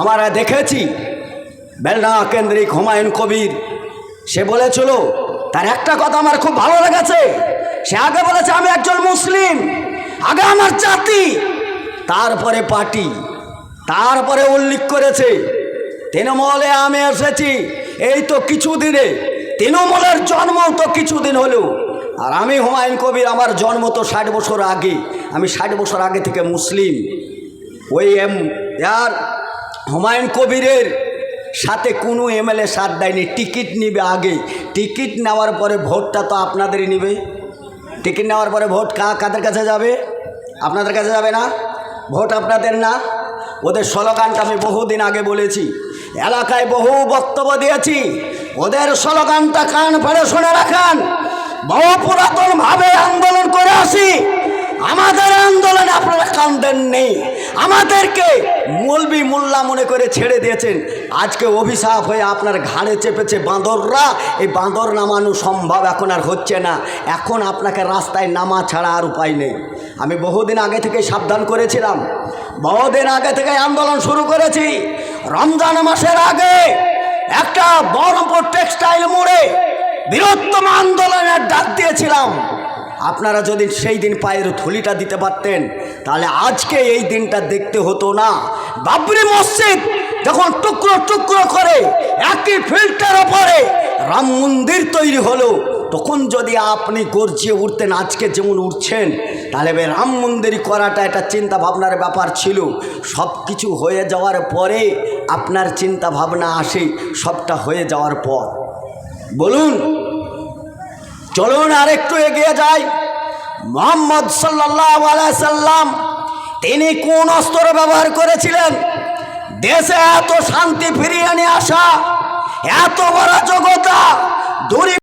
আমরা দেখেছি, বেলডা কেন্দ্রিক হুমায়ুন কবির। সে বলেছিল, তার একটা কথা আমার খুব ভালো লেগেছে। সে আগে বলেছে, আমি একজন মুসলিম, আগে আমার জাতি। তারপরে পার্টি, তারপরে উল্লেখ করেছে, তৃণমূলে আমি এসেছি, এই তো কিছুদিনে, তৃণমূলের জন্ম তো কিছুদিন হলো। আর আমি হুমায়ুন কবির, আমার জন্ম তো ষাট বছর আগে, আমি ষাট বছর আগে থেকে মুসলিম। ওই এম আর হুমায়ুন কবিরের সাথে কোনো এমএলএ সাথ দেয়নি। টিকিট নিবে আগে টিকিট নেওয়ার পরে ভোটটা তো আপনাদেরই নিবে। টিকিট নেওয়ার পরে ভোট কা, কাদের কাছে যাবে? আপনাদের কাছে যাবে না? ভোট আপনাদের না? ওদের স্লোগানটা আমি বহুদিন আগে বলেছি। এলাকায় বহু বক্তব্য দিয়েছি। ওদের স্লোগানটা কান ফেড়ে শুনে রাখান। বহু পুরাতনভাবে আন্দোলন করে আসি। আমাদের আন্দোলনে আপনারা কান্দেন নেই। আমাদেরকে মলবি মোল্লা মনে করে ছেড়ে দিয়েছেন। আজকে অভিশাপ হয়ে আপনার ঘাড়ে চেপেছে বাঁদররা। এই বাঁদর নামানো সম্ভব এখন আর হচ্ছে না। এখন আপনাকে রাস্তায় নামা ছাড়া আর উপায় নেই। আমি বহুদিন আগে থেকে সাবধান করেছিলাম। বহুদিন আগে থেকে আন্দোলন শুরু করেছি। রমজান মাসের আগে একটা বহরমপুর টেক্সটাইল মোড়ে বৃহত্তম আন্দোলনের ডাক দিয়েছিলাম। আপনারা যদি সেই দিন পায়ের থলিটা দিতে পারতেন, তাহলে আজকে এই দিনটা দেখতে হতো না। বাবরি মসজিদ যখন টুকরো টুকরো করে, একই ফিল্টার ওপরে রাম মন্দির তৈরি হলো, তখন যদি আপনি গর্জিয়ে উঠতেন, আজকে যেমন উঠছেন, তাহলে রাম মন্দির করাটা একটা চিন্তা ভাবনার ব্যাপার ছিল। সব কিছু হয়ে যাওয়ার পরে আপনার চিন্তা ভাবনা আসে, সবটা হয়ে যাওয়ার পর। বলুন। চলুন আরেকটু এগিয়ে যাই। মোহাম্মদ সাল্লাম, তিনি কোন অস্ত্র ব্যবহার করেছিলেন? দেশে এত শান্তি ফিরিয়ে নিয়ে আসা, এত বড় যোগ্যতা দূরী